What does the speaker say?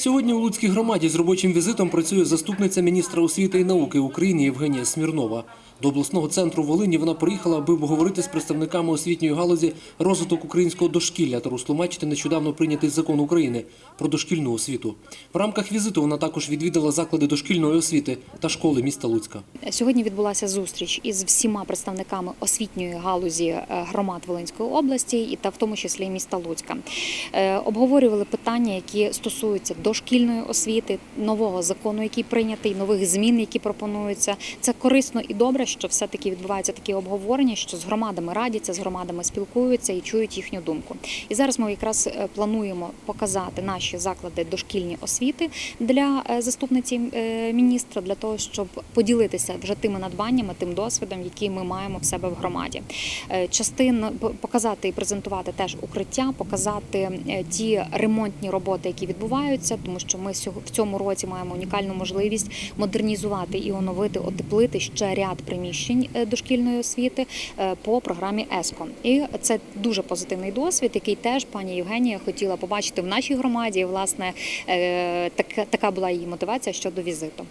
Сьогодні у Луцькій громаді з робочим візитом працює заступниця міністра освіти і науки України Євгенія Смірнова. До обласного центру Волині вона приїхала, аби обговорити з представниками освітньої галузі розвиток українського дошкілля та розтлумачити нещодавно прийнятий закон України про дошкільну освіту. В рамках візиту вона також відвідала заклади дошкільної освіти та школи міста Луцька. Сьогодні відбулася зустріч із всіма представниками освітньої галузі е, громад Волинської області, і та в тому числі міста Луцька. Е, Обговорювали питання, які стосуються дошкільної освіти, нового закону, який прийнятий, нових змін, які пропонуються. Це корисно і добре, що все таки відбуваються такі обговорення, що з громадами радяться, з громадами спілкуються і чують їхню думку. І зараз ми якраз е, плануємо показати наші заклади дошкільні освіти для е, заступниці е, міністра, для того, щоб поділитися вже тими надбаннями, тим досвідом, який ми маємо в себе в громаді. Частин показати і презентувати теж укриття, показати ті ремонтні роботи, які відбуваються, тому що ми в цьому році маємо унікальну можливість модернізувати і оновити, отеплити ще ряд приміщень е, дошкільної освіти е, по програмі ЕСКО. І це дуже позитивний досвід, який теж пані Євгенія хотіла побачити в нашій громаді. І, власне, е, така була її мотивація щодо візиту.